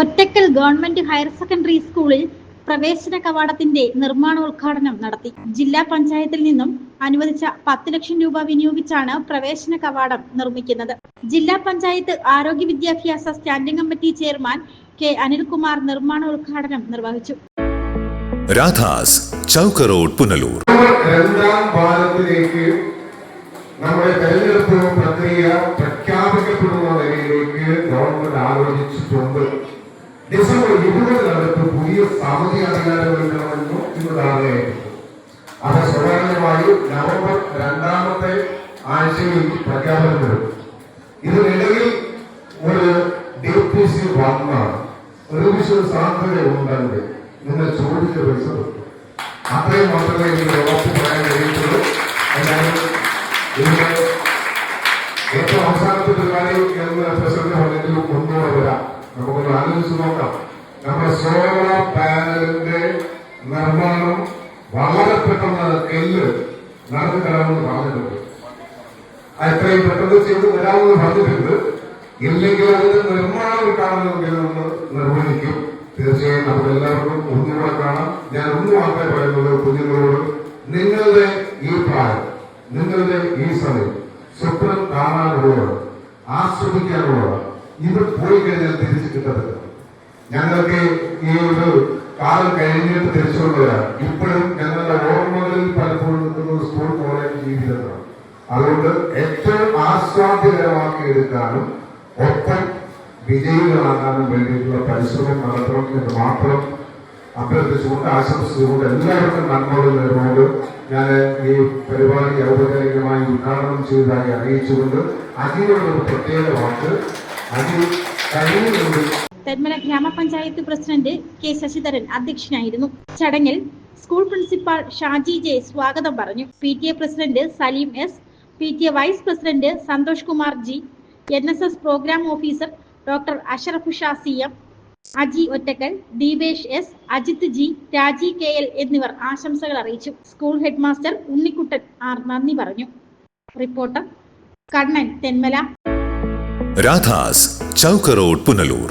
ഒറ്റക്കൽ government higher secondary സ്കൂളിൽ പ്രവേശന കവാടത്തിന്റെ നിർമ്മാണോദ്ഘാടനം നടത്തി. ജില്ലാ പഞ്ചായത്തിൽ നിന്നും അനുവദിച്ച പത്ത് ലക്ഷം രൂപ വിനിയോഗിച്ചാണ് പ്രവേശന കവാടം നിർമ്മിക്കുന്നത്. ജില്ലാ പഞ്ചായത്ത് ആരോഗ്യ വിദ്യാഭ്യാസ standing committee chairman K Anilkumar നിർമ്മാണോദ്ഘാടനം നിർവഹിച്ചു. രാധാസ് ചൗക്ക് റോഡ് പുനലൂർ. രണ്ടാം പാദത്തിലേക്ക് നമ്മുടെ തെരഞ്ഞെടുപ്പ് ഡിസംബർ ഇരുപതിനകത്ത് പുതിയ സമിതി അധികാരം നൽകണമെന്നും അത് സ്വാഭാവികമായി നവംബർ രണ്ടാമത്തെ ആഴ്ചയിൽ പ്രഖ്യാപനം വരും. ഒരു ഡി പി ഒരു വിശ്വ സാധ്യത ഉണ്ടെങ്കിൽ നിങ്ങൾ ചോദിച്ച പൈസ കിട്ടും അത്രയും മാത്രമേ എനിക്ക് ഉറപ്പ് പറയാൻ കഴിയുള്ളൂ എന്നാലും ഒന്നുകൂടെ വരാം നമുക്കൊന്ന് ആലോചിച്ച് നോക്കാം സോളാർ പാനലിന്റെ നിർമ്മാണം വളരെ പെട്ടെന്ന് കെല്ല് നടന്നു പറഞ്ഞിട്ടുണ്ട്. അത്രയും പെട്ടെന്ന് ചെയ്ത് തരാമെന്ന് പറഞ്ഞിട്ടുണ്ട്. ഇല്ലെങ്കിൽ അതിന്റെ നിർമ്മാണം കാണുന്നെങ്കിൽ നമ്മൾ നിർവഹിക്കും. തീർച്ചയായും നമുക്ക് എല്ലാവർക്കും കാണാം. ഞാൻ ഒന്ന് മാത്രമേ പറയുന്നുള്ളൂ കുഞ്ഞുങ്ങളോട് നിങ്ങളുടെ ഈ പ്രായം നിങ്ങളുടെ ഈ സമയം സ്വപ്നം കാണാനുള്ളതാണ് ആസ്വദിക്കാനുള്ളതാണ്. ഇത് പോയി കഴിഞ്ഞാൽ തിരിച്ചു കിട്ടത്തില്ല. ഞങ്ങൾക്ക് ഈ ഒരു കാലം കഴിഞ്ഞിട്ട് തിരിച്ചുകൊണ്ടുവരാം. ഇപ്പോഴും ഞങ്ങളുടെ ഓർമ്മകളിൽ പലപ്പോഴും സ്കൂൾ കോളേജ് ജീവിതമാണ്. അതുകൊണ്ട് ഏറ്റവും ആസ്വാദ്യകരമാക്കി എടുക്കാനും ഒപ്പം വിജയികളാകാനും വേണ്ടിയിട്ടുള്ള പരിശ്രമം നടത്തണം എന്ന് മാത്രം അഭ്യർത്ഥിച്ചുകൊണ്ട് ആശംസിച്ചുകൊണ്ട് എല്ലാവർക്കും നന്മകൾ നേർന്നുകൊണ്ട് ഞാൻ ഈ പരിപാടി ഔപചാരികമായി ഉദ്ഘാടനം ചെയ്തതായി അറിയിച്ചുകൊണ്ട് അതിനുള്ള ഒരു പ്രത്യേക വാക്ക്. അതിൽ കഴിയുന്നുണ്ട് തെന്മല ഗ്രാമപഞ്ചായത്ത് പ്രസിഡന്റ് കെ ശശിധരൻ അധ്യക്ഷനായിരുന്നു. ചടങ്ങിൽ സ്കൂൾ പ്രിൻസിപ്പാൾ ഷാജി ജെ സ്വാഗതം പറഞ്ഞു. P T A president Saleem S P T A vice president Santhosh Kumar G N S S programme officer doctor Ashraf Shah C M Aji Ottakkal Deepesh S Ajith G Raji K L എന്നിവർ ആശംസകൾ അറിയിച്ചു. School head master Unnikuttan R നന്ദി പറഞ്ഞു. Reporter Kannan Thenmala. Radhas ചൗക്കറോഡ് Punalur.